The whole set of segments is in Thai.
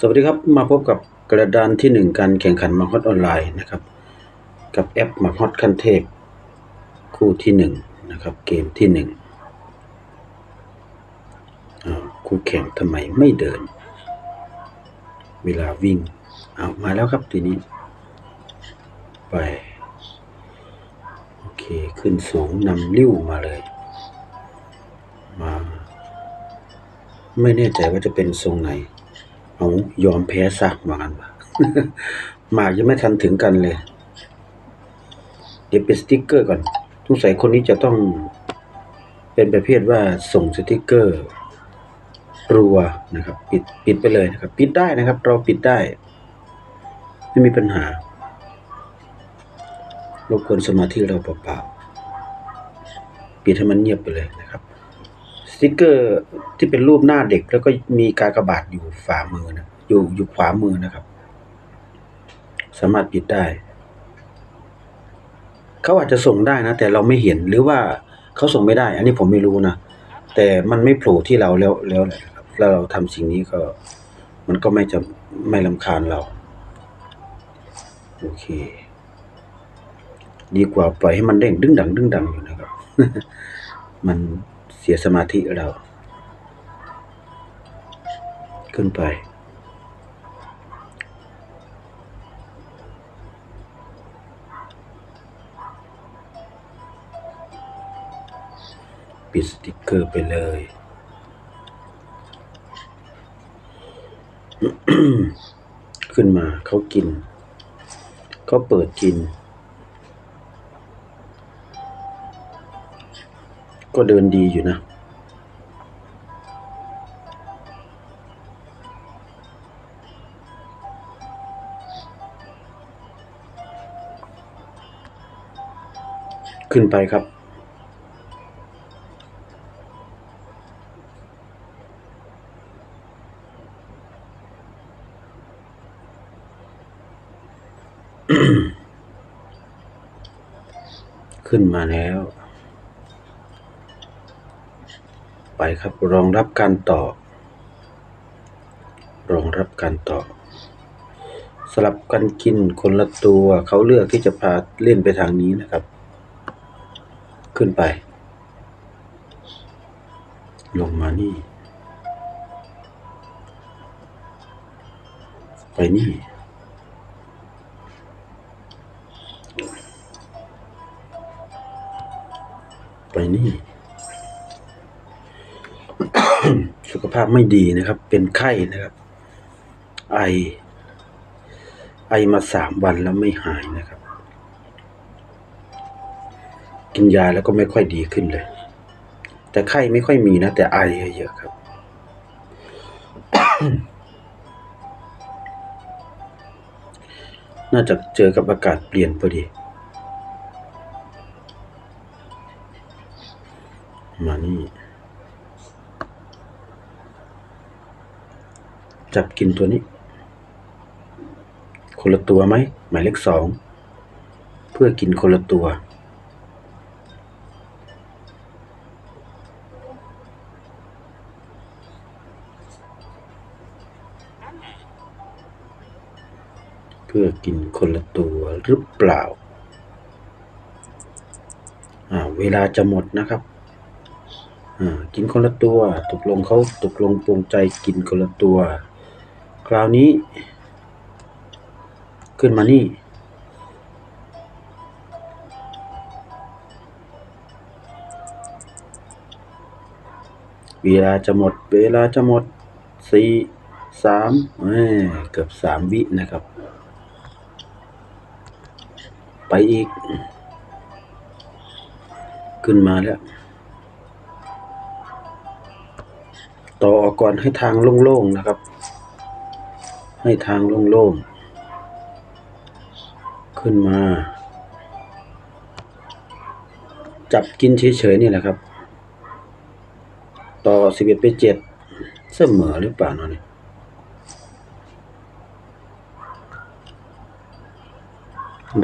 สวัสดีครับ มาพบกับกระดานที่หนึ่งการแข่งขันมาฮอตออนไลน์นะครับ กับแอปมาฮอตขั้นเทพ คู่ที่หนึ่งนะครับเกมที่หนึ่งคู่แข่งทำไมไม่เดิน เวลาวิ่งเอามาแล้วครับทีนี้ ไป โอเค ขึ้นสูงนำลิ้วมาเลย มา ไม่แน่ใจว่าจะเป็นทรงไหน เอายอมแพ้ซะว่างั้นวะหมากยังไม่ทันถึงกันเลย เดี๋ยวเป็นสติกเกอร์ก่อนสงสัยคนนี้จะต้องเป็นประเภทว่าส่งสติกเกอร์รัวนะครับ ปิดปิดไปเลยนะครับ ปิดได้นะครับ เราปิดได้ ไม่มีปัญหารบกวนสมาธิเราเปล่าๆปิดให้มันเงียบไปเลยนะครับ ติกเกอร์ที่เป็นรูปหน้าเด็ก แล้วก็มีกากบาทอยู่ฝ่ามือนะอยู่อยู่ขวามือนะครับ สามารถปิดได้ เขาอาจจะส่งได้นะ แต่เราไม่เห็นหรือว่าเขาส่งไม่ได้ อันนี้ผมไม่รู้นะแต่มันไม่โผล่ที่เราแล้วแล้วแหละครับแล้วเราทำสิ่งนี้ก็ มันก็ไม่จะไม่ลำคาญเราโอเค ดีกว่าปล่อยให้มันเด้งดึงดังดึงดังอยู่นะครับ มัน สียสมาธิเรา ขึ้นไป ปิดสติกเกอร์ไปเลย ขึ้นมาเขากิน เขาเปิดกิน ก็เดินดีอยู่นะ ขึ้นไปครับขึ้นมาแล้ว ไปครับ รองรับการต่อ รองรับการต่อ สลับกันกินคนละตัวเขาเลือกที่จะพาเล่นไปทางนี้นะครับ ขึ้นไป ลงมานี่ ไปนี่ไปนี่าพไม่ดีนะครับ เป็นไข้นะครับ ไอ ไอมาสามวันแล้วไม่หายนะครับ กินยาแล้วก็ไม่ค่อยดีขึ้นเลย แต่ไข้ไม่ค่อยมีนะ แต่ไอเยอะครับ น่าจะเจอกับอากาศเปลี่ยนพอดีมานี่ จับกินตัวนี้ คนละตัวไหมหมายเลขสองเพื่อกินคนละตัว เพื่อกินคนละตัวหรือเปล่าอ่าเวลาจะหมดนะครับอ่ากินคนละตัว ตกลงเขาตกลงปรงใจกินคนละตัว คราวนี้ ขึ้นมานี่ เวลาจะหมด เวลาจะหมดสี่สามเอ้ยเกือบสามวินะครับ ไปอีก ขึ้นมาแล้วต่อออกก่อนให้ทางโล่งๆนะครับ ให้ทางโล่งๆ ขึ้นมา จับกินเฉยๆนี่แหละครับ ต่อสิบเอ็ดไปเจ็ดเสมอหรือเปล่าเนาะเนี่ย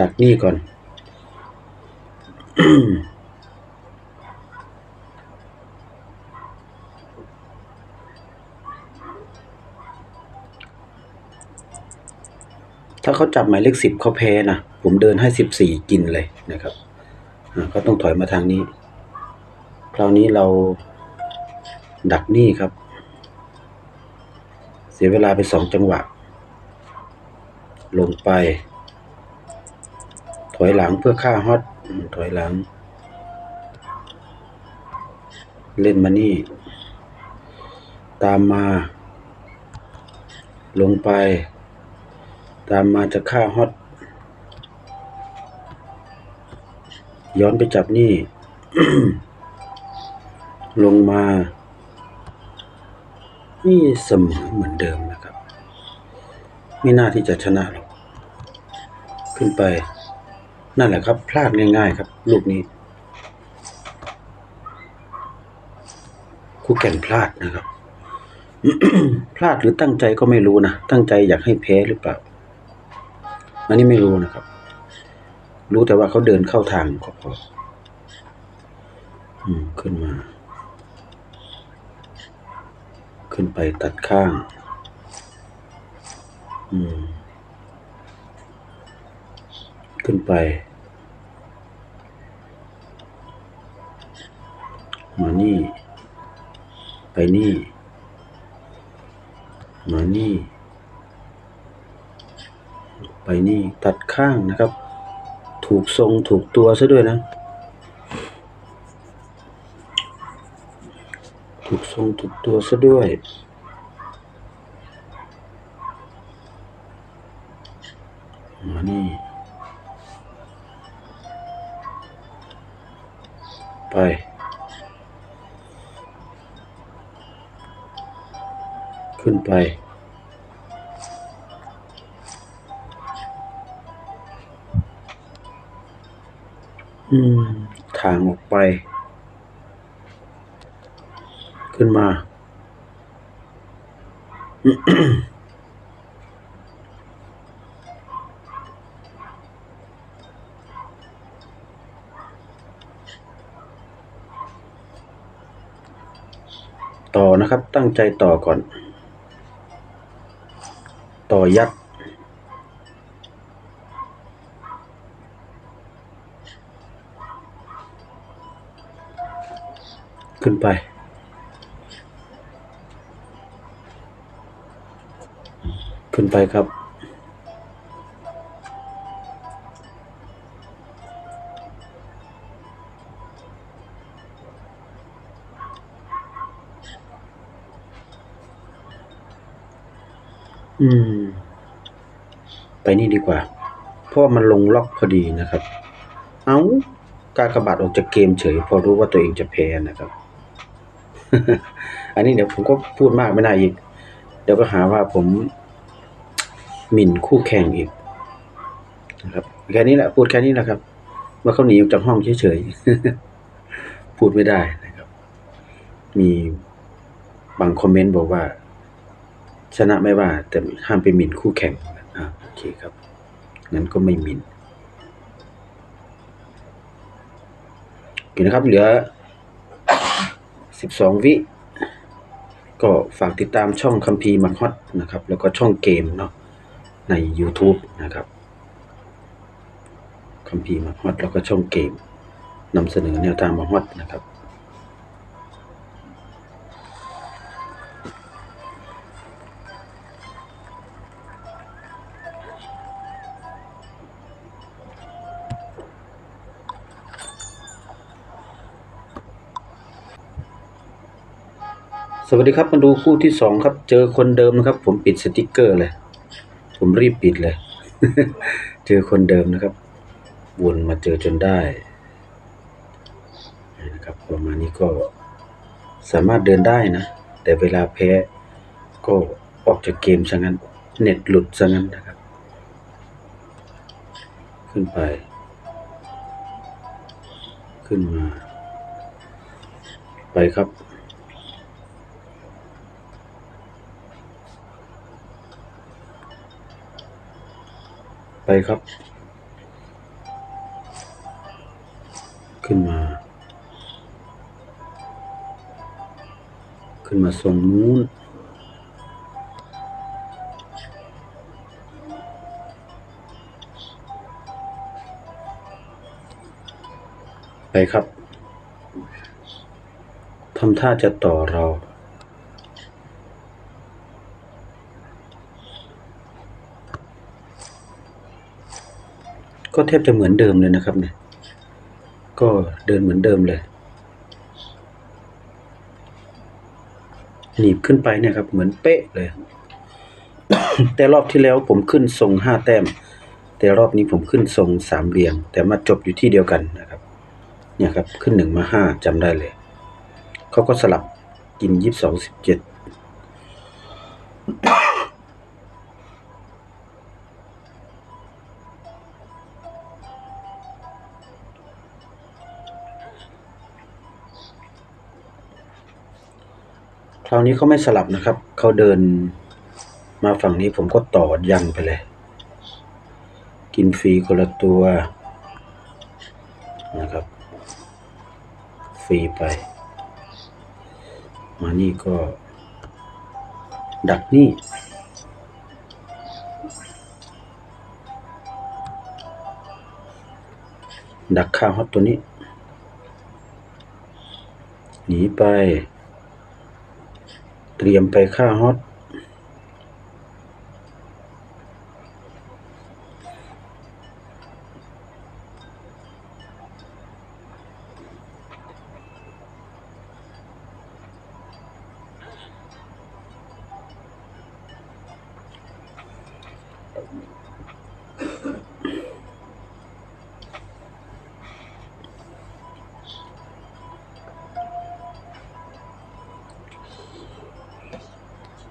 ดักนี่ก่อน ถ้าเขาจับหมายเลขสิบเขาแพ้นะผมเดินให้สิบสี่กินเลยนะครับอ่าก็ต้องถอยมาทางนี้ คราวนี้เราดักนี่ครับ เสียเวลาไปสองจังหวะ ลงไป ถอยหลังเพื่อฆ่าฮอตถอยหลัง เล่นมานี่ ตามมา ลงไป ตามมาจะฆ่าฮอต ย้อนไปจับนี่ ลงมา นี่เสมอเหมือนเดิมนะครับ ไม่น่าที่จะชนะหรอก ขึ้นไป นั่นแหละครับ พลาดง่าย ๆ ครับ ลูกนี้ คู่แข่งพลาดนะครับพลาดหรือตั้งใจก็ไม่รู้นะ ตั้งใจอยากให้แพ้หรือเปล่า อันนี้ไม่รู้นะครับ รู้แต่ว่าเขาเดินเข้าทางก็พออืมขึ้นมา ขึ้นไปตัดข้าง อืม ขึ้นไป มานี่ ไปนี่ มานี่ ไปนี่ตัดข้างนะครับ ถูกทรงถูกตัวซะด้วยนะ ถูกทรงถูกตัวซะด้วยมานี่ไปขึ้นไป อืมทางออกไป ขึ้นมา ต่อนะครับ ตั้งใจต่อก่อน ต่อยัด ขึ้นไป ขึ้นไปครับ อืม ไปนี่ดีกว่า เพราะมันลงล็อกพอดีนะครับ เอาการกระบาดออกจากเกมเฉย พอรู้ว่าตัวเองจะแพ้นะครับ อันนี้เดี๋ยวผมก็พูดมากไม่ได้อีก เดี๋ยวก็หาว่าผมหมิ่นคู่แข่งอีกนะครับแค่นี้แหละพูดแค่นี้แหละครับว่าเขาหนีออกจากห้องเฉยๆพูดไม่ได้นะครับ มีบางคอมเมนต์บอกว่า ชนะไม่ว่า แต่ห้ามไปหมิ่นคู่แข่งอ่าโอเคครับงั้นก็ไม่หมิ่นโอเคนะครับเหลือ สิบสองวิ ก็ฝากติดตามช่องคัมภีร์มักฮอตนะครับ แล้วก็ช่องเกมเนาะใน YouTube นะครับคัมภีร์มักฮอตแล้วก็ช่องเกมนำเสนอแนวทางมักฮอตนะครับ สวัสดีครับมาดูคู่ที่สองครับ เจอคนเดิมนะครับ ผมปิดสติกเกอร์เลย ผมรีบปิดเลย เจอคนเดิมนะครับวนมาเจอจนได้นะครับประมาณนี้ก็สามารถเดินได้นะ แต่เวลาแพ้ก็ออกจากเกมซะงั้น เน็ตหลุดซะงั้นนะครับ ขึ้นไป ขึ้นมา ไปครับ ไปครับ ขึ้นมา ขึ้นมาทรงนู้นไปครับทำท่าจะต่อเรา ก็แทบจะเหมือนเดิมเลยนะครับเนี่ย ก็เดินเหมือนเดิมเลย หนีบขึ้นไปเนี่ยครับ เหมือนเป๊ะเลย แต่รอบที่แล้วผมขึ้นทรงห้าแต้ม แต่รอบนี้ผมขึ้นทรงสามเหลี่ยม แต่มาจบอยู่ที่เดียวกันนะครับ เนี่ยครับ ขึ้นหนึ่งมาห้าจำได้เลย เขาก็สลับกินยี่สิบสองสิบเจ็ด ราวนี้เขาไม่สลับนะครับ เขาเดินมาฝั่งนี้ผมก็ต่อยันไปเลย กินฟรีคนละตัวนะครับ ฟรีไป มานี่ก็ ดักนี่ดักข้าวฮอตตัวนี้ หนีไป เตรียมไปฆ่าฮอต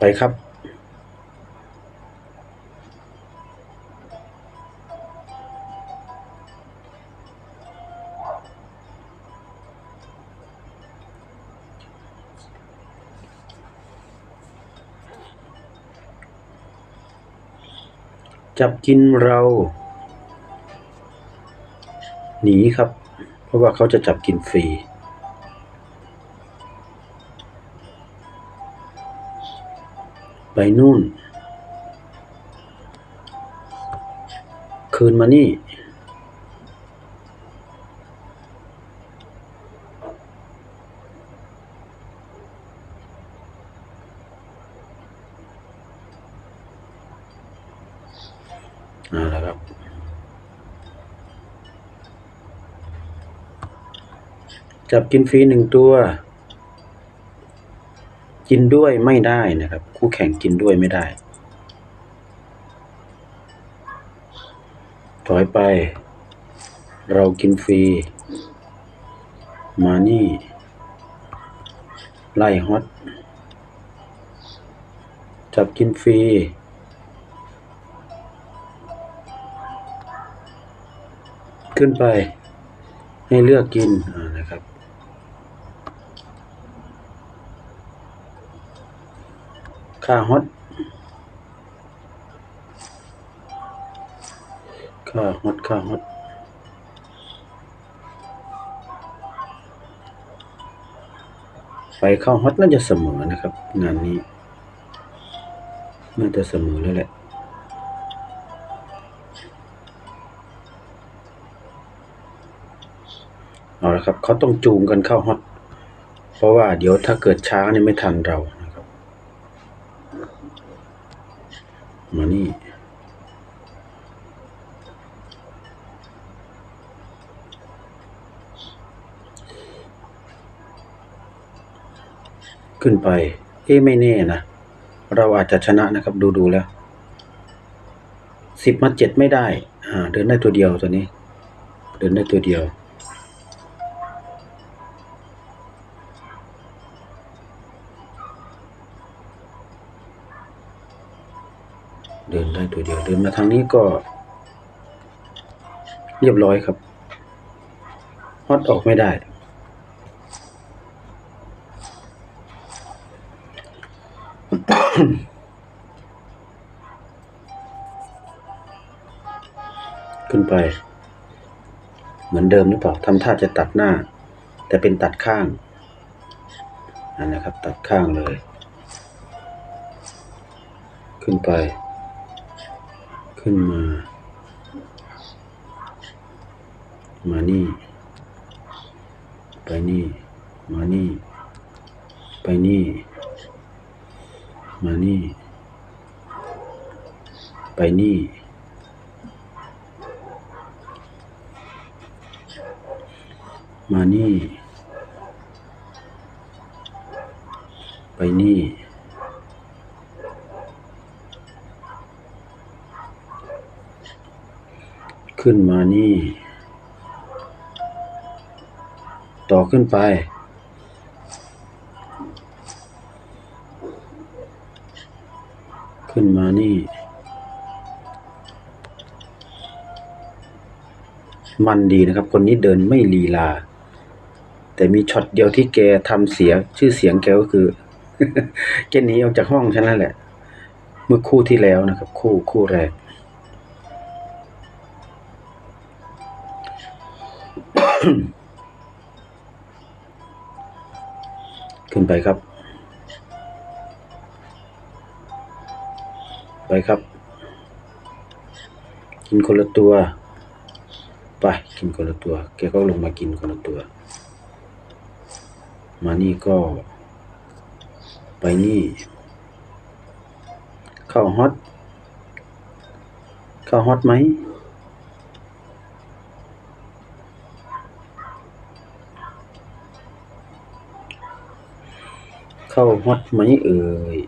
ไปครับ จับกินเรา หนีครับ เพราะว่าเขาจะจับกินฟรี นู่น คืนมานี่เอาละครับจับกินฟรีหนึ่งตัว กินด้วยไม่ได้นะครับ คู่แข่งกินด้วยไม่ได้ ถอยไป เรากินฟรี มานี่ ไล่ฮอต จับกินฟรี ขึ้นไป ให้เลือกกินนะครับ ค่าฮอตค่าฮอตค่าฮอตไปเข้าฮอตน่าจะเสมอนะครับ งานนี้ น่าจะเสมอแล้วแหละเอาละครับเขาต้องจูงกันเข้าฮอตเพราะว่าเดี๋ยวถ้าเกิดช้าเนี่ยไม่ทันเรานะครับ มานี่ ขึ้นไป เอ้ไม่แน่นะ เราอาจจะชนะนะครับ ดูดูแล้ว สิบมาเจ็ดไม่ได้ อ่า เดินได้ตัวเดียวตัวนี้ เดินได้ตัวเดียว เดินได้ตัวเดียวเดินมาทางนี้ก็ เรียบร้อยครับฮอตออกไม่ได้ ขึ้นไป เหมือนเดิมหรือเปล่าทำท่าจะตัดหน้า แต่เป็นตัดข้างนั่นนะครับ ตัดข้างเลย ขึ้นไป ขึ้นมา มานี่ ไปนี่ มานี่ ไปนี่ มานี่ ไปนี่ มานี่ ไปนี่ ขึ้นมานี่ ต่อขึ้นไป ขึ้นมานี่ มันดีนะครับ คนนี้เดินไม่ลีลา แต่มีช็อตเดียวที่แกทำเสียชื่อเสียงแกก็คือแกหนีออกจากห้องฉันนั่นแหละ เมื่อคู่ที่แล้วนะครับ คู่คู่แรก ขึ้นไปครับ ไปครับ กินคนละตัว ไป กินคนละตัว แกก็ลงมากินคนละตัว มานี่ก็ ไปนี่เข้าฮอตเข้าฮอตไหม เข้าฮอตไหมเอ่ย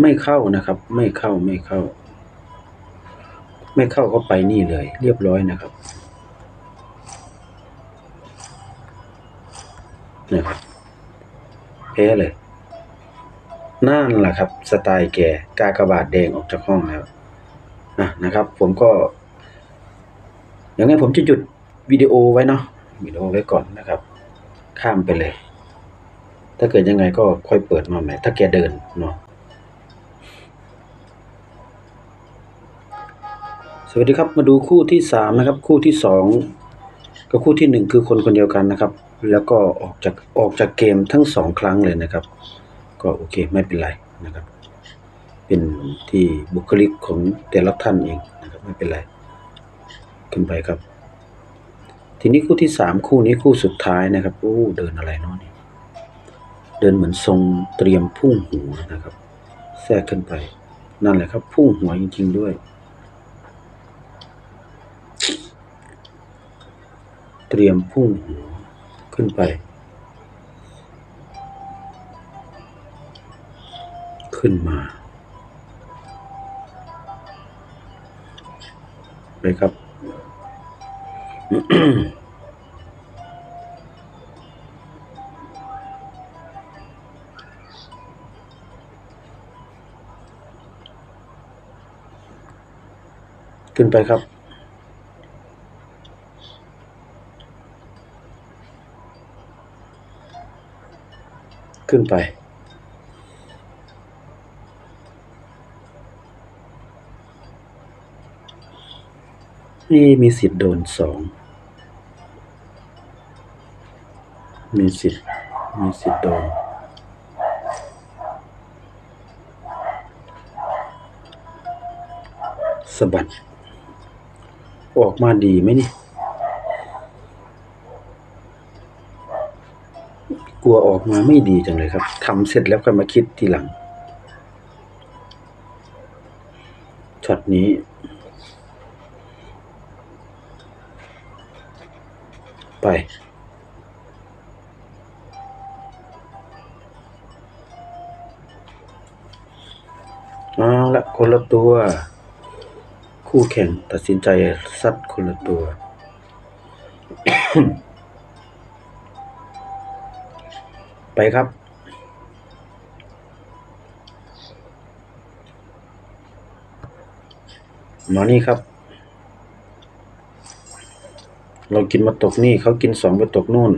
ไม่เข้านะครับ ไม่เข้าไม่เข้า ไม่เข้าก็ไปนี่เลย เรียบร้อยนะครับนะครับแพ้เลยนั่นแหละครับ สไตล์แกกากระบาดแดงออกจากห้องแล้วอะนะครับ ผมก็ อย่างนี้ผมจะหยุดวิดีโอไว้เนาะวิดีโอไว้ก่อนนะครับ ข้ามไปเลย ถ้าเกิดยังไงก็ค่อยเปิดมาใหม่ ถ้าแกเดินเนาะสวัสดีครับมาดูคู่ที่สามนะครับ คู่ที่สองกับคู่ที่หนึ่งคือคนคนเดียวกันนะครับ แล้วก็ออกจากออกจากเกมทั้งสองครั้งเลยนะครับ ก็โอเคไม่เป็นไรนะครับ เป็นที่บุคลิกของแต่ละท่านเองนะครับไม่เป็นไร ขึ้นไปครับ ทีนี้คู่ที่สามคู่นี้คู่สุดท้ายนะครับโอ้เดินอะไรเนาะนี่เดินเหมือนทรงเตรียมพุ่งหัวนะครับ แทรกขึ้นไป นั่นแหละครับ พุ่งหัวจริง ๆด้วย เตรียมพุ่งหัวขึ้นไป ขึ้นมาไปครับ ขึ้นไปครับ ขึ้นไป นี่มีสิทธิ์โดนสองมีสิทธิ์มีสิทธิ์โดนสะบัด ออกมาดีไหมนี่ กลัวออกมาไม่ดีจังเลยครับทำเสร็จแล้วก็มาคิดทีหลังช็อตนี้ ไป เอาละคนละตัว คู่แข่งตัดสินใจซัดคนละตัวไปครับ มานี่ครับ เรากินมาตกนี่เขากินสองไปตกนู่น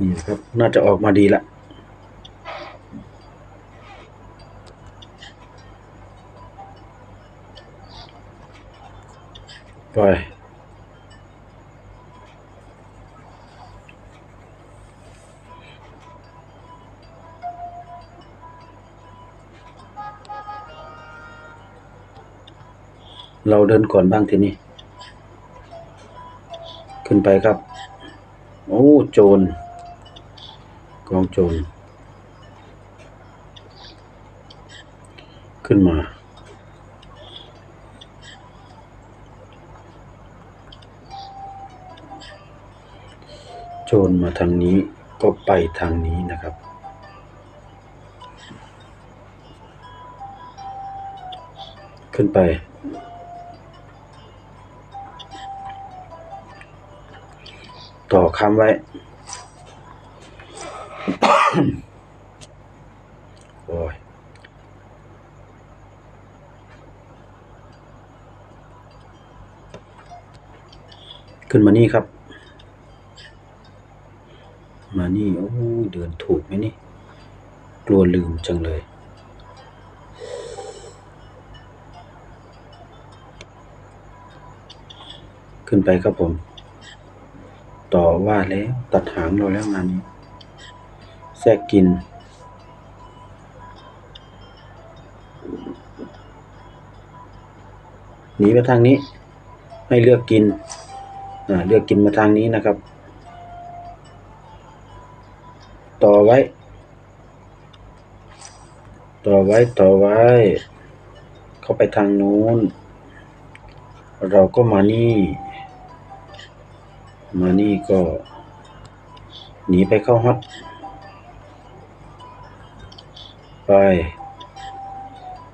นี่ครับ น่าจะออกมาดีละไป เราเดินก่อนบ้างทีนี้ ขึ้นไปครับ โอ้โจรกองโจรขึ้นมาโจรมาทางนี้ก็ไปทางนี้นะครับขึ้นไป ต่อคำไว้ โอ้ยขึ้นมานี่ครับ มานี่ โอ้ยเดินถูกไหมนี่ กลัวลืมจังเลย ขึ้นไปครับผม ต่อว่าแล้ว ตัดหางเราแล้วงานนี้ แทรกกิน หนีไปทางนี้ ให้เลือกกิน อ่า เลือกกินมาทางนี้นะครับ ต่อไว้ ต่อไว้ ต่อไว้ เข้าไปทางนู้น เราก็มานี่ มานี่ก็ หนีไปเข้าฮอตไป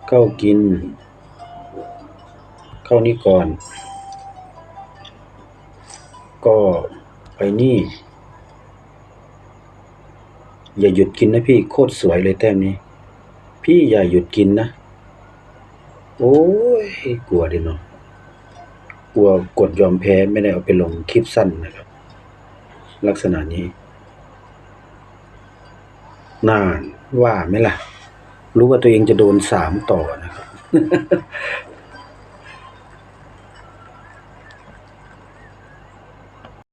เข้ากิน เข้านี่ก่อน ก็ไปนี่ อย่าหยุดกินนะพี่โคตรสวยเลยแต้มนี้ พี่อย่าหยุดกินนะ โอ้ยกลัวดิเนาะ ลัวกดยอมแพ้ไม่ได้เอาไปลงคลิปสั้นนะครับ ลักษณะนี้ นานว่าไหมล่ะ รู้ว่าตัวเองจะโดนสามต่อนะครับ